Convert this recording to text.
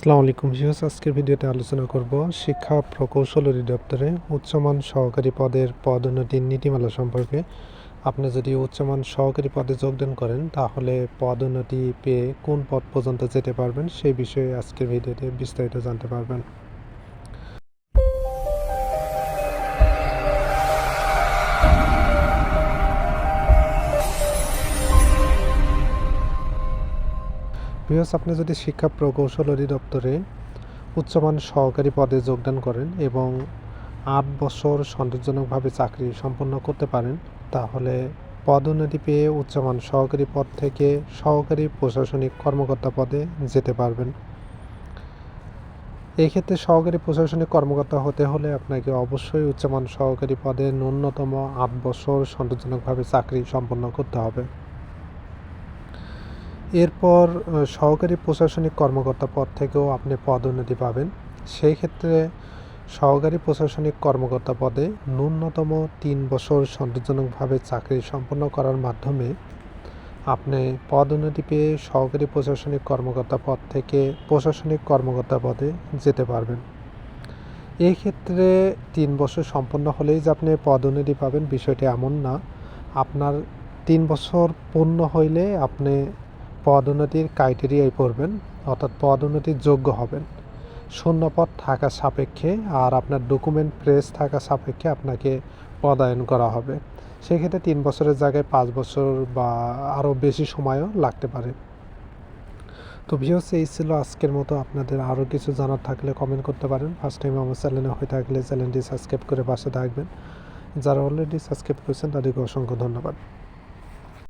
আসসালামু আলাইকুম ভিউস আজকের ভিডিওতে আলোচনা করব শিক্ষা প্রকৌশল অধিদপ্তরে উচ্চমান সহকারী পদের পদোন্নতির নীতিমালা সম্পর্কে। আপনি যদি উচ্চমান সহকারী পদে যোগদান করেন, তাহলে পদোন্নতি পেয়ে কোন পদ পর্যন্ত যেতে পারবেন সেই বিষয়ে আজকের ভিডিওতে বিস্তারিত জানতে পারবেন। বিকজ আপনি যদি শিক্ষা প্রকৌশল অধিদপ্তরে উচ্চমান সহকারী পদে যোগদান করেন এবং আট বছর সন্তোষজনকভাবে চাকরি সম্পন্ন করতে পারেন, তাহলে পদোন্নতি পেয়ে উচ্চমান সহকারী পদ থেকে সহকারী প্রশাসনিক কর্মকর্তা পদে যেতে পারবেন। এই ক্ষেত্রে সহকারী প্রশাসনিক কর্মকর্তা হতে হলে আপনাকে অবশ্যই উচ্চমান সহকারী পদে ন্যূনতম আট বছর সন্তোষজনকভাবে চাকরি সম্পন্ন করতে হবে। এরপর সহকারী প্রশাসনিক কর্মকর্তা পদ থেকেও আপনি পদোন্নতি পাবেন। সেই ক্ষেত্রে সহকারী প্রশাসনিক কর্মকর্তা পদে ন্যূনতম তিন বছর সন্তোষজনকভাবে চাকরি সম্পন্ন করার মাধ্যমে আপনি পদোন্নতি পেয়ে সহকারী প্রশাসনিক কর্মকর্তা পদ থেকে প্রশাসনিক কর্মকর্তা পদে যেতে পারবেন। এই ক্ষেত্রে তিন বছর সম্পন্ন হলেই যে আপনি পদোন্নতি পাবেন বিষয়টি এমন না। আপনার তিন বছর পূর্ণ হইলে আপনি পদোন্নতির ক্রাইটেরিয়ায় পড়বেন, অর্থাৎ পদোন্নতির যোগ্য হবেন। শূন্য পদ থাকা সাপেক্ষে আর আপনার ডকুমেন্ট প্রেস থাকা সাপেক্ষে আপনাকে পদায়ন করা হবে। সেক্ষেত্রে তিন বছরের জায়গায় পাঁচ বছর বা আরও বেশি সময়ও লাগতে পারে। তো ভিউস এই ছিল আজকের মতো। আপনাদের আরও কিছু জানার থাকলে কমেন্ট করতে পারেন। ফার্স্ট টাইম আমার চ্যানেলে হয়ে থাকলে চ্যানেলটি সাবস্ক্রাইব করে পাশে থাকবেন। যারা অলরেডি সাবস্ক্রাইব করেছেন, তাদেরকে অসংখ্য ধন্যবাদ।